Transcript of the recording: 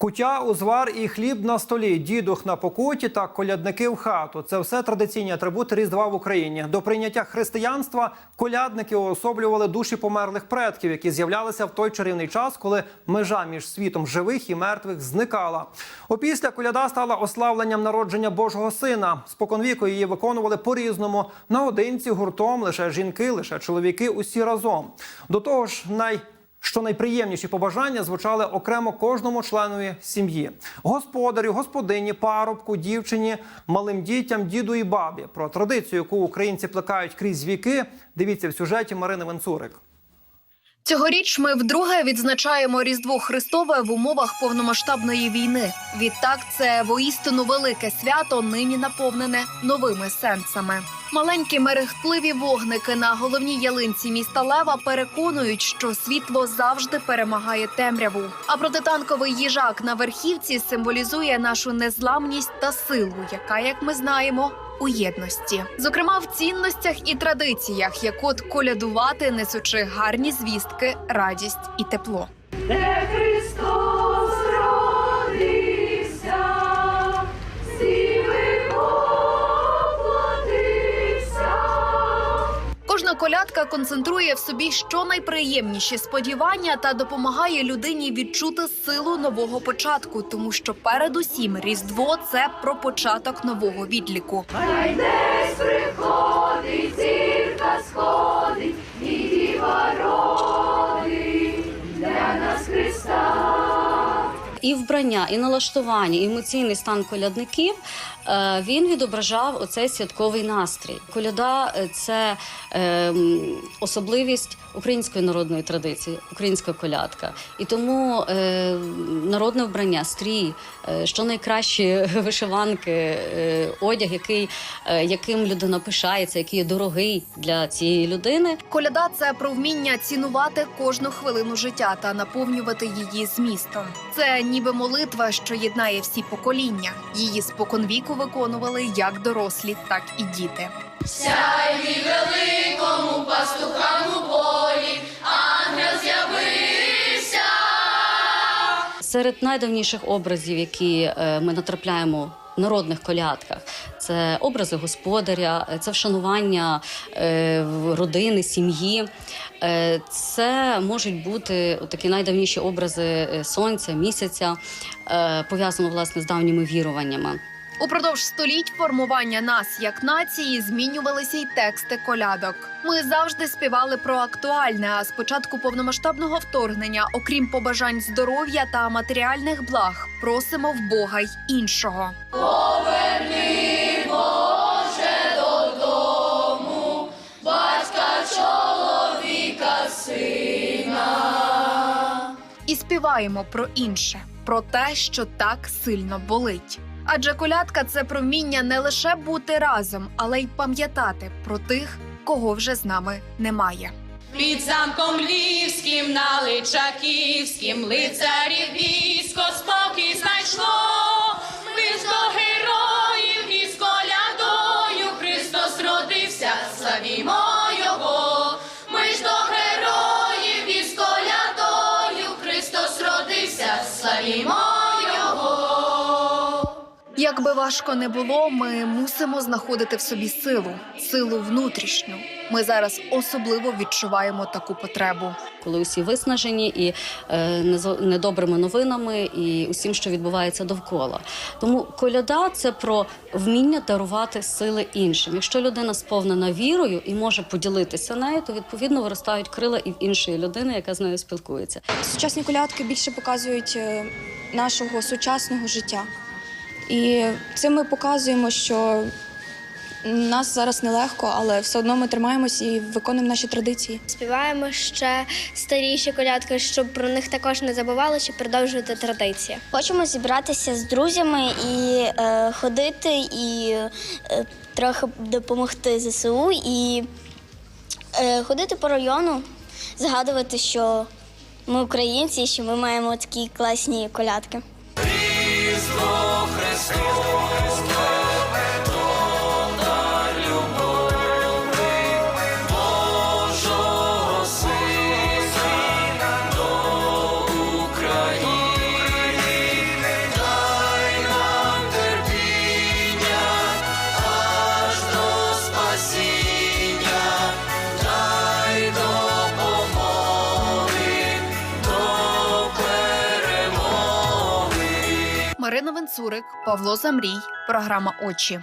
Кутя, узвар і хліб на столі, дідух на покуті та колядники в хату. Це все традиційні атрибути Різдва в Україні. До прийняття християнства колядники уособлювали душі померлих предків, які з'являлися в той чарівний час, коли межа між світом живих і мертвих зникала. Опісля коляда стала ославленням народження Божого сина. Споконвіку її виконували по-різному наодинці, гуртом, лише жінки, лише чоловіки, усі разом. До того ж, най що найприємніші побажання звучали окремо кожному членові сім'ї: господарю, господині, парубку, дівчині, малим дітям, діду і бабі. Про традицію, яку українці плекають крізь віки, дивіться в сюжеті Марини Венцурик. Цьогоріч ми вдруге відзначаємо Різдво Христове в умовах повномасштабної війни. Відтак, це воістину велике свято, нині наповнене новими сенсами. Маленькі мерехтливі вогники на головній ялинці міста Лева переконують, що світло завжди перемагає темряву. А протитанковий їжак на верхівці символізує нашу незламність та силу, яка, як ми знаємо, у єдності, зокрема в цінностях і традиціях, як от колядувати, несучи гарні звістки, радість і тепло. де Христос Колядка концентрує в собі щонайприємніші сподівання та допомагає людині відчути силу нового початку, тому що передусім Різдво це про початок нового відліку. Хай десь приходить, зірка сходить, І вбрання, і налаштування, і емоційний стан колядників е, він відображав оцей святковий настрій. Коляда е, це е, особливість української народної традиції, українська колядка. І тому народне вбрання, стрій, що найкращі вишиванки, одяг, який, яким людина пишається, який є дорогий для цієї людини. Коляда це про вміння цінувати кожну хвилину життя та наповнювати її змістом. Це ніби молитва, що єднає всі покоління. Її споконвіку виконували як дорослі, так і діти. Сяй великому пастухам у полі, ангел з'явився. Серед найдавніших образів, які е, ми натрапляємо народних колядках, це образи господаря, це вшанування е, родини, сім'ї. Е, Це можуть бути такі найдавніші образи е, сонця, місяця, пов'язано власне з давніми віруваннями. Упродовж століть формування нас як нації змінювалися й тексти колядок. Ми завжди співали про актуальне. А з початку повномасштабного вторгнення, окрім побажань здоров'я та матеріальних благ, просимо в Бога й іншого. Поверни, Боже, додому, батька чоловіка сина. І співаємо про інше, про те, що так сильно болить. Адже колядка це про вміння не лише бути разом, але й пам'ятати про тих, кого вже з нами немає. Під замком львівським на Личаківським лицарів військо Як би важко не було, ми мусимо знаходити в собі силу, силу внутрішню. Ми зараз особливо відчуваємо таку потребу. коли усі виснажені і е, недобрими новинами, і усім, що відбувається довкола. Тому коляда це про вміння дарувати сили іншим. Якщо людина сповнена вірою і може поділитися нею, то відповідно виростають крила і в іншої людини, яка з нею спілкується. Сучасні колядки більше показують е, нашого сучасного життя. І цим ми показуємо, що нас зараз нелегко, але все одно ми тримаємось і виконуємо наші традиції. Співаємо ще старіші колядки, щоб про них також не забували, щоб продовжувати традиції. Хочемо зібратися з друзями і е, ходити, і е, трохи допомогти ЗСУ, і е, ходити по району, згадувати, що ми українці, і що ми маємо такі класні колядки. Christ. Марина Венцурик, Павло Замрій. Програма Очі.